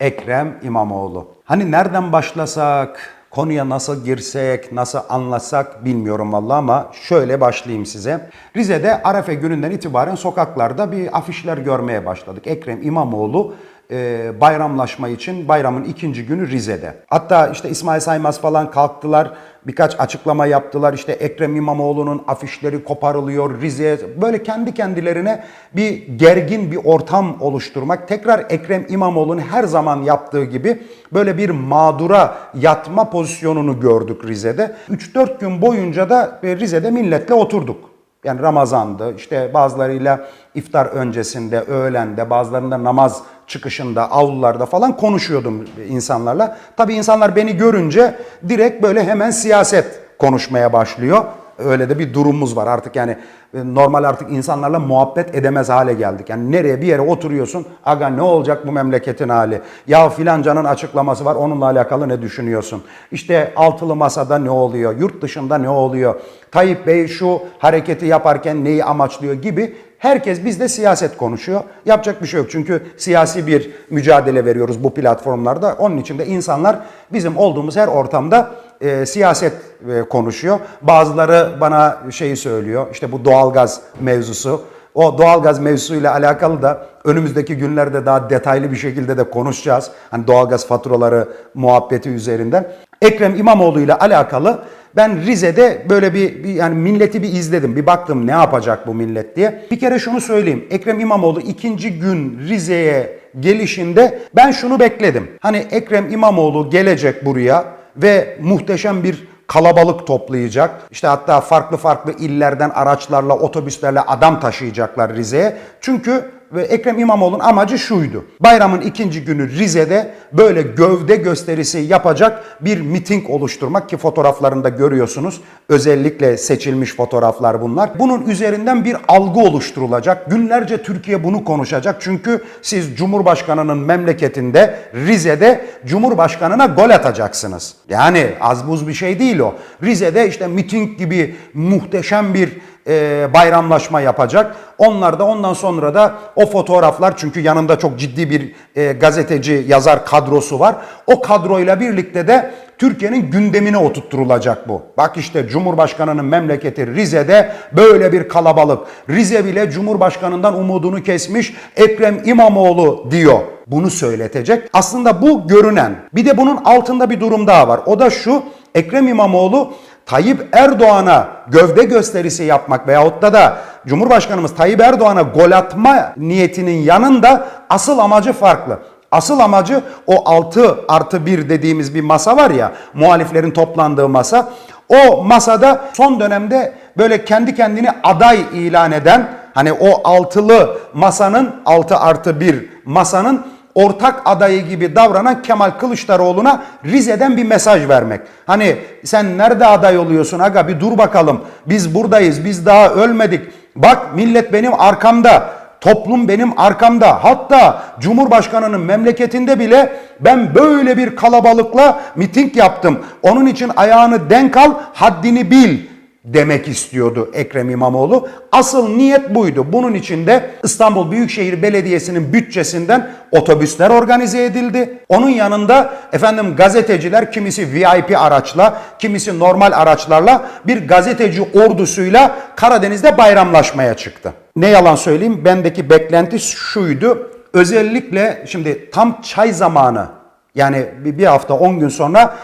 Ekrem İmamoğlu. Hani nereden başlasak, konuya nasıl girsek, nasıl anlatsak bilmiyorum vallahi ama şöyle başlayayım size. Rize'de Arefe gününden itibaren sokaklarda bir afişler görmeye başladık. Ekrem İmamoğlu e, bayramlaşma için bayramın ikinci günü Rize'de. Hatta işte İsmail Saymaz falan kalktılar. Birkaç açıklama yaptılar. İşte Ekrem İmamoğlu'nun afişleri koparılıyor Rize'ye. Böyle kendi kendilerine bir gergin bir ortam oluşturmak. Tekrar Ekrem İmamoğlu'nun her zaman yaptığı gibi böyle bir mağdura yatma pozisyonunu gördük Rize'de. 3-4 gün boyunca da e, Rize'de milletle oturduk. Yani Ramazan'dı, işte bazılarıyla iftar öncesinde, öğlende, bazılarında namaz çıkışında, avlularda falan konuşuyordum insanlarla. Tabii insanlar beni görünce direkt böyle hemen siyaset konuşmaya başlıyor. Öyle de bir durumumuz var artık yani e, normal artık insanlarla muhabbet edemez hale geldik. Yani nereye bir yere oturuyorsun aga ne olacak bu memleketin hali? Ya filancanın açıklaması var onunla alakalı ne düşünüyorsun? İşte altılı masada ne oluyor? Yurt dışında ne oluyor? Tayyip Bey şu hareketi yaparken neyi amaçlıyor gibi Herkes bizde siyaset konuşuyor. Yapacak bir şey yok çünkü siyasi bir mücadele veriyoruz bu platformlarda. Onun için de insanlar bizim olduğumuz her ortamda e, siyaset e, konuşuyor. Bazıları bana şeyi söylüyor işte bu doğalgaz mevzusu. O doğalgaz mevzusuyla alakalı da önümüzdeki günlerde daha detaylı bir şekilde de konuşacağız. Hani doğalgaz faturaları muhabbeti üzerinden. Ekrem İmamoğlu ile alakalı ben Rize'de böyle bir, bir yani milleti bir izledim. Bir baktım ne yapacak bu millet diye. Bir kere şunu söyleyeyim. Ekrem İmamoğlu ikinci gün Rize'ye gelişinde ben şunu bekledim. Hani Ekrem İmamoğlu gelecek buraya ve muhteşem bir kalabalık toplayacak. İşte hatta farklı farklı illerden araçlarla, otobüslerle adam taşıyacaklar Rize'ye. Çünkü ve Ekrem İmamoğlu'nun amacı şuydu. Bayramın ikinci günü Rize'de böyle gövde gösterisi yapacak bir miting oluşturmak ki fotoğraflarında görüyorsunuz. Özellikle seçilmiş fotoğraflar bunlar. Bunun üzerinden bir algı oluşturulacak. Günlerce Türkiye bunu konuşacak. Çünkü siz Cumhurbaşkanı'nın memleketinde Rize'de Cumhurbaşkanı'na gol atacaksınız. Yani az buz bir şey değil o. Rize'de işte miting gibi muhteşem bir e, bayramlaşma yapacak. Onlar da ondan sonra da o fotoğraflar çünkü yanında çok ciddi bir e, gazeteci yazar kadrosu var. O kadroyla birlikte de Türkiye'nin gündemine oturtturulacak bu. Bak işte Cumhurbaşkanı'nın memleketi Rize'de böyle bir kalabalık. Rize bile Cumhurbaşkanı'ndan umudunu kesmiş Ekrem İmamoğlu diyor. Bunu söyletecek. Aslında bu görünen. Bir de bunun altında bir durum daha var. O da şu. Ekrem İmamoğlu Tayyip Erdoğan'a gövde gösterisi yapmak veyahut da da Cumhurbaşkanımız Tayyip Erdoğan'a gol atma niyetinin yanında asıl amacı farklı. Asıl amacı o 6 artı 1 dediğimiz bir masa var ya muhaliflerin toplandığı masa. O masada son dönemde böyle kendi kendini aday ilan eden hani o altılı masanın 6 artı 1 masanın ortak adayı gibi davranan Kemal Kılıçdaroğlu'na Rize'den bir mesaj vermek. Hani sen nerede aday oluyorsun aga bir dur bakalım. Biz buradayız. Biz daha ölmedik. Bak millet benim arkamda. Toplum benim arkamda. Hatta Cumhurbaşkanı'nın memleketinde bile ben böyle bir kalabalıkla miting yaptım. Onun için ayağını denk al, haddini bil demek istiyordu Ekrem İmamoğlu. Asıl niyet buydu. Bunun için de İstanbul Büyükşehir Belediyesi'nin bütçesinden otobüsler organize edildi. Onun yanında efendim gazeteciler kimisi VIP araçla, kimisi normal araçlarla bir gazeteci ordusuyla Karadeniz'de bayramlaşmaya çıktı. Ne yalan söyleyeyim bendeki beklenti şuydu. Özellikle şimdi tam çay zamanı yani bir hafta 10 gün sonra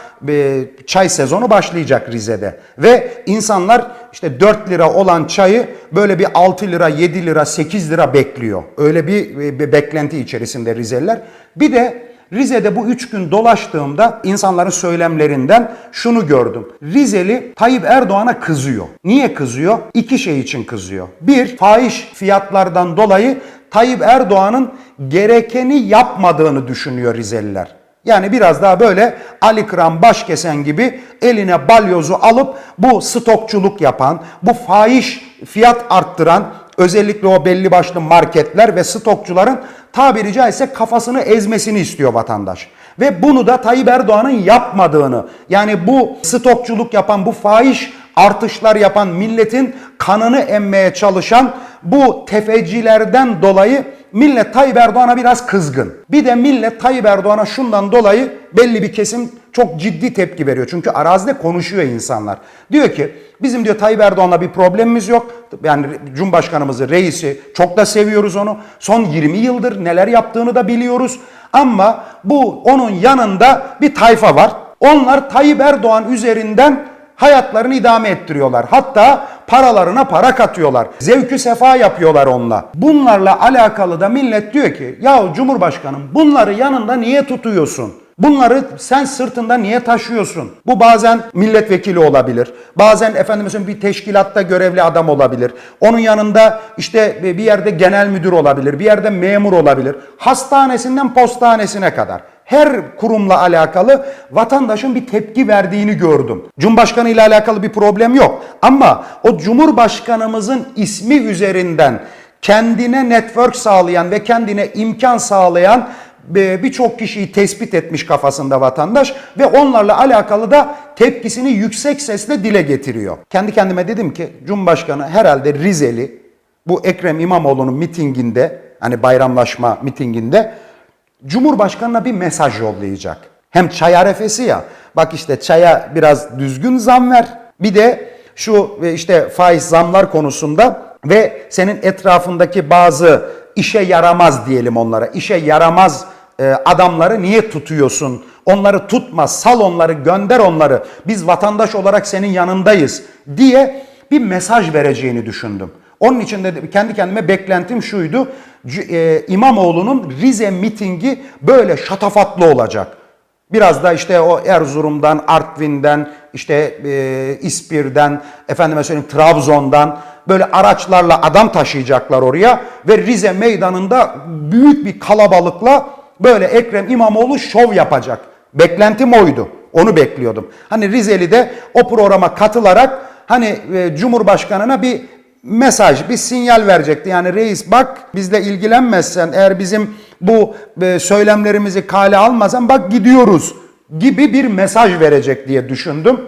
çay sezonu başlayacak Rize'de. Ve insanlar işte 4 lira olan çayı böyle bir 6 lira, 7 lira, 8 lira bekliyor. Öyle bir, bir beklenti içerisinde Rizeliler. Bir de Rize'de bu 3 gün dolaştığımda insanların söylemlerinden şunu gördüm. Rizeli Tayyip Erdoğan'a kızıyor. Niye kızıyor? İki şey için kızıyor. Bir, fahiş fiyatlardan dolayı Tayyip Erdoğan'ın gerekeni yapmadığını düşünüyor Rizeliler. Yani biraz daha böyle Ali Kıran Başkesen gibi eline balyozu alıp bu stokçuluk yapan, bu fahiş fiyat arttıran özellikle o belli başlı marketler ve stokçuların tabiri caizse kafasını ezmesini istiyor vatandaş. Ve bunu da Tayyip Erdoğan'ın yapmadığını yani bu stokçuluk yapan bu fahiş artışlar yapan milletin kanını emmeye çalışan bu tefecilerden dolayı millet Tayyip Erdoğan'a biraz kızgın. Bir de millet Tayyip Erdoğan'a şundan dolayı belli bir kesim çok ciddi tepki veriyor. Çünkü arazide konuşuyor insanlar. Diyor ki bizim diyor Tayyip Erdoğan'la bir problemimiz yok. Yani Cumhurbaşkanımızı, reisi çok da seviyoruz onu. Son 20 yıldır neler yaptığını da biliyoruz. Ama bu onun yanında bir tayfa var. Onlar Tayyip Erdoğan üzerinden hayatlarını idame ettiriyorlar. Hatta paralarına para katıyorlar. Zevkü sefa yapıyorlar onunla. Bunlarla alakalı da millet diyor ki ya Cumhurbaşkanım bunları yanında niye tutuyorsun? Bunları sen sırtında niye taşıyorsun? Bu bazen milletvekili olabilir. Bazen efendim bir teşkilatta görevli adam olabilir. Onun yanında işte bir yerde genel müdür olabilir. Bir yerde memur olabilir. Hastanesinden postanesine kadar her kurumla alakalı vatandaşın bir tepki verdiğini gördüm. Cumhurbaşkanı ile alakalı bir problem yok. Ama o Cumhurbaşkanımızın ismi üzerinden kendine network sağlayan ve kendine imkan sağlayan birçok kişiyi tespit etmiş kafasında vatandaş ve onlarla alakalı da tepkisini yüksek sesle dile getiriyor. Kendi kendime dedim ki Cumhurbaşkanı herhalde Rizeli bu Ekrem İmamoğlu'nun mitinginde hani bayramlaşma mitinginde Cumhurbaşkanına bir mesaj yollayacak. Hem çay arefesi ya. Bak işte çaya biraz düzgün zam ver. Bir de şu işte faiz zamlar konusunda ve senin etrafındaki bazı işe yaramaz diyelim onlara. İşe yaramaz e, adamları niye tutuyorsun? Onları tutma, sal onları, gönder onları. Biz vatandaş olarak senin yanındayız diye bir mesaj vereceğini düşündüm. Onun için de kendi kendime beklentim şuydu. E, İmamoğlu'nun Rize mitingi böyle şatafatlı olacak. Biraz da işte o Erzurum'dan, Artvin'den, işte e, İspir'den, efendime söyleyeyim Trabzon'dan böyle araçlarla adam taşıyacaklar oraya ve Rize meydanında büyük bir kalabalıkla böyle Ekrem İmamoğlu şov yapacak. Beklentim oydu. Onu bekliyordum. Hani Rizeli de o programa katılarak hani e, Cumhurbaşkanına bir mesaj, bir sinyal verecekti. Yani reis bak bizle ilgilenmezsen eğer bizim bu e, söylemlerimizi kale almasan bak gidiyoruz gibi bir mesaj verecek diye düşündüm.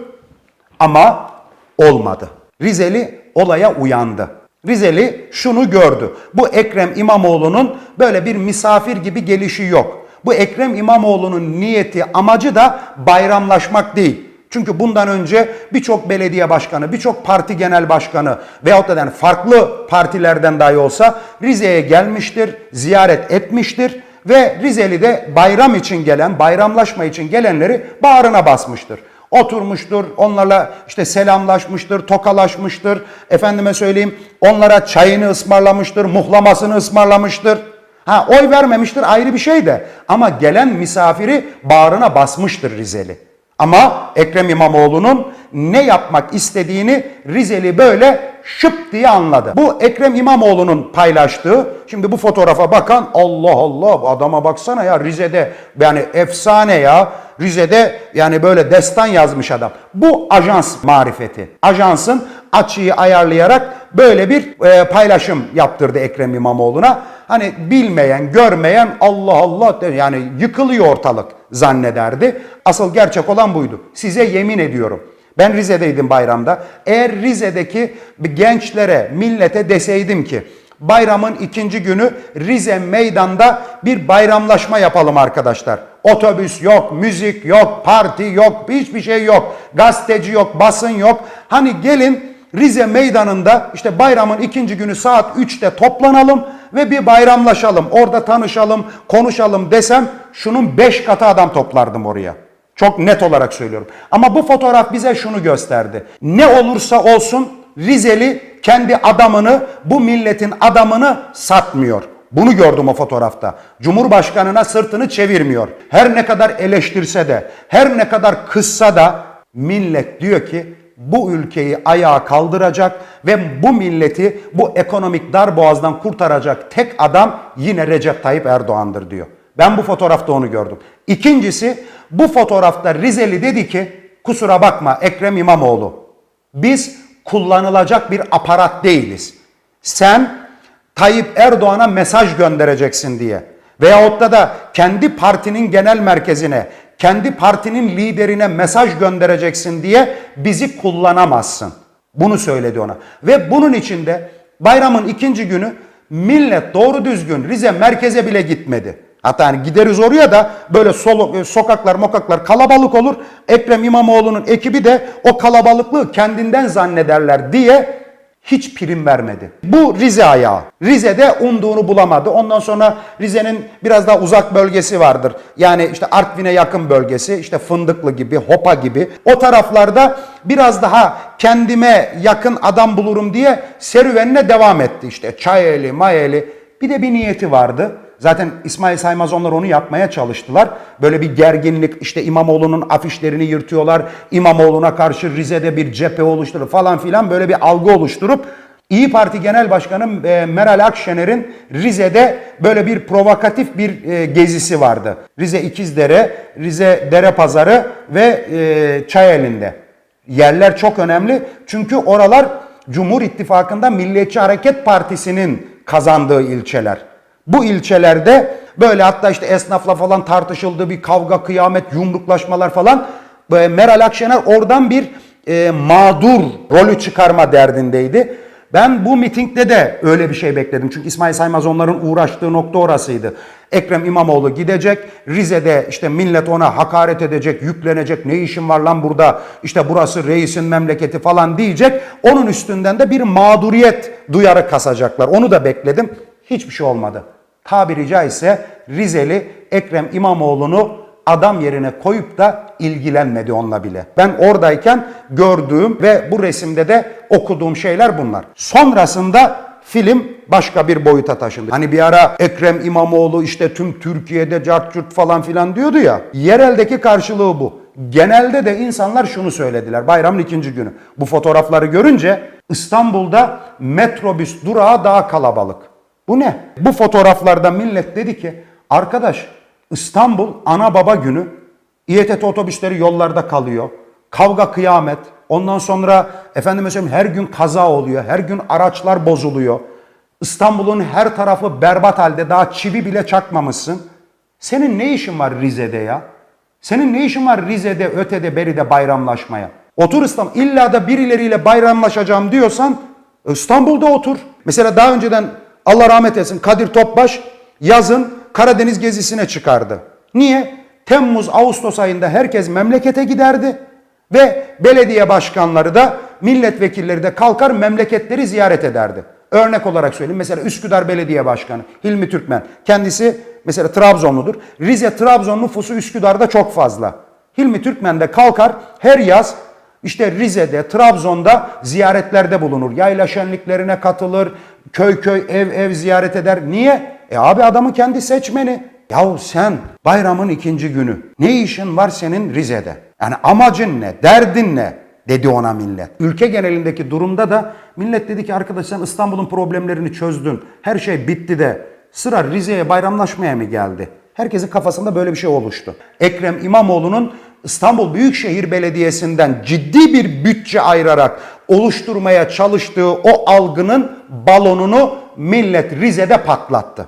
Ama olmadı. Rizeli olaya uyandı. Rizeli şunu gördü. Bu Ekrem İmamoğlu'nun böyle bir misafir gibi gelişi yok. Bu Ekrem İmamoğlu'nun niyeti, amacı da bayramlaşmak değil. Çünkü bundan önce birçok belediye başkanı, birçok parti genel başkanı veyahut da yani farklı partilerden dahi olsa Rize'ye gelmiştir, ziyaret etmiştir ve Rizeli de bayram için gelen, bayramlaşma için gelenleri bağrına basmıştır. Oturmuştur, onlarla işte selamlaşmıştır, tokalaşmıştır. Efendime söyleyeyim, onlara çayını ısmarlamıştır, muhlamasını ısmarlamıştır. Ha oy vermemiştir ayrı bir şey de ama gelen misafiri bağrına basmıştır Rizeli. Ama Ekrem İmamoğlu'nun ne yapmak istediğini Rizeli böyle şıp diye anladı. Bu Ekrem İmamoğlu'nun paylaştığı, şimdi bu fotoğrafa bakan Allah Allah adama baksana ya Rize'de yani efsane ya Rize'de yani böyle destan yazmış adam. Bu ajans marifeti. Ajansın açıyı ayarlayarak böyle bir e, paylaşım yaptırdı Ekrem İmamoğlu'na. Hani bilmeyen, görmeyen Allah Allah yani yıkılıyor ortalık zannederdi. Asıl gerçek olan buydu. Size yemin ediyorum. Ben Rize'deydim bayramda. Eğer Rize'deki gençlere, millete deseydim ki bayramın ikinci günü Rize meydanda bir bayramlaşma yapalım arkadaşlar. Otobüs yok, müzik yok, parti yok, hiçbir şey yok. Gazeteci yok, basın yok. Hani gelin Rize meydanında işte bayramın ikinci günü saat 3'te toplanalım ve bir bayramlaşalım. Orada tanışalım, konuşalım desem şunun 5 katı adam toplardım oraya. Çok net olarak söylüyorum. Ama bu fotoğraf bize şunu gösterdi. Ne olursa olsun Rizeli kendi adamını, bu milletin adamını satmıyor. Bunu gördüm o fotoğrafta. Cumhurbaşkanına sırtını çevirmiyor. Her ne kadar eleştirse de, her ne kadar kızsa da millet diyor ki bu ülkeyi ayağa kaldıracak ve bu milleti bu ekonomik dar boğazdan kurtaracak tek adam yine Recep Tayyip Erdoğan'dır diyor. Ben bu fotoğrafta onu gördüm. İkincisi bu fotoğrafta Rizeli dedi ki kusura bakma Ekrem İmamoğlu biz kullanılacak bir aparat değiliz. Sen Tayyip Erdoğan'a mesaj göndereceksin diye veyahut da da kendi partinin genel merkezine kendi partinin liderine mesaj göndereceksin diye bizi kullanamazsın. Bunu söyledi ona. Ve bunun içinde bayramın ikinci günü millet doğru düzgün Rize merkeze bile gitmedi. Hatta hani gideriz oraya da böyle solo, e, sokaklar mokaklar kalabalık olur. Ekrem İmamoğlu'nun ekibi de o kalabalıklığı kendinden zannederler diye hiç prim vermedi. Bu Rize ayağı. Rize'de umduğunu bulamadı. Ondan sonra Rize'nin biraz daha uzak bölgesi vardır. Yani işte Artvin'e yakın bölgesi, işte Fındıklı gibi, Hopa gibi. O taraflarda biraz daha kendime yakın adam bulurum diye serüvenine devam etti. İşte Çayeli, Mayeli. Bir de bir niyeti vardı. Zaten İsmail Saymaz onlar onu yapmaya çalıştılar. Böyle bir gerginlik işte İmamoğlu'nun afişlerini yırtıyorlar. İmamoğlu'na karşı Rize'de bir cephe oluşturup falan filan böyle bir algı oluşturup İyi Parti Genel Başkanı e, Meral Akşener'in Rize'de böyle bir provokatif bir e, gezisi vardı. Rize İkizdere, Rize Dere Pazarı ve e, Çayeli'nde. Yerler çok önemli çünkü oralar Cumhur İttifakı'nda Milliyetçi Hareket Partisi'nin kazandığı ilçeler. Bu ilçelerde böyle hatta işte esnafla falan tartışıldığı bir kavga, kıyamet, yumruklaşmalar falan. Meral Akşener oradan bir e, mağdur rolü çıkarma derdindeydi. Ben bu mitingde de öyle bir şey bekledim. Çünkü İsmail Saymaz onların uğraştığı nokta orasıydı. Ekrem İmamoğlu gidecek. Rize'de işte millet ona hakaret edecek, yüklenecek. Ne işin var lan burada? İşte burası reisin memleketi falan diyecek. Onun üstünden de bir mağduriyet duyarı kasacaklar. Onu da bekledim. Hiçbir şey olmadı. Tabiri caizse Rizeli Ekrem İmamoğlu'nu adam yerine koyup da ilgilenmedi onunla bile. Ben oradayken gördüğüm ve bu resimde de okuduğum şeyler bunlar. Sonrasında film başka bir boyuta taşındı. Hani bir ara Ekrem İmamoğlu işte tüm Türkiye'de cartçurt falan filan diyordu ya. Yereldeki karşılığı bu. Genelde de insanlar şunu söylediler bayramın ikinci günü. Bu fotoğrafları görünce İstanbul'da metrobüs durağı daha kalabalık. Bu ne? Bu fotoğraflarda millet dedi ki arkadaş İstanbul ana baba günü İETT otobüsleri yollarda kalıyor. Kavga kıyamet. Ondan sonra efendim söyleyeyim her gün kaza oluyor. Her gün araçlar bozuluyor. İstanbul'un her tarafı berbat halde. Daha çivi bile çakmamışsın. Senin ne işin var Rize'de ya? Senin ne işin var Rize'de, ötede, beride bayramlaşmaya? Otur İstanbul. İlla da birileriyle bayramlaşacağım diyorsan İstanbul'da otur. Mesela daha önceden Allah rahmet etsin Kadir Topbaş yazın Karadeniz gezisine çıkardı. Niye? Temmuz, Ağustos ayında herkes memlekete giderdi ve belediye başkanları da milletvekilleri de kalkar memleketleri ziyaret ederdi. Örnek olarak söyleyeyim mesela Üsküdar Belediye Başkanı Hilmi Türkmen kendisi mesela Trabzonludur. Rize Trabzon nüfusu Üsküdar'da çok fazla. Hilmi Türkmen de kalkar her yaz işte Rize'de, Trabzon'da ziyaretlerde bulunur. Yayla şenliklerine katılır, köy köy ev ev ziyaret eder. Niye? E abi adamın kendi seçmeni. Yahu sen bayramın ikinci günü ne işin var senin Rize'de? Yani amacın ne, derdin ne? Dedi ona millet. Ülke genelindeki durumda da millet dedi ki arkadaş sen İstanbul'un problemlerini çözdün. Her şey bitti de sıra Rize'ye bayramlaşmaya mı geldi? Herkesin kafasında böyle bir şey oluştu. Ekrem İmamoğlu'nun İstanbul Büyükşehir Belediyesi'nden ciddi bir bütçe ayırarak oluşturmaya çalıştığı o algının balonunu millet Rize'de patlattı.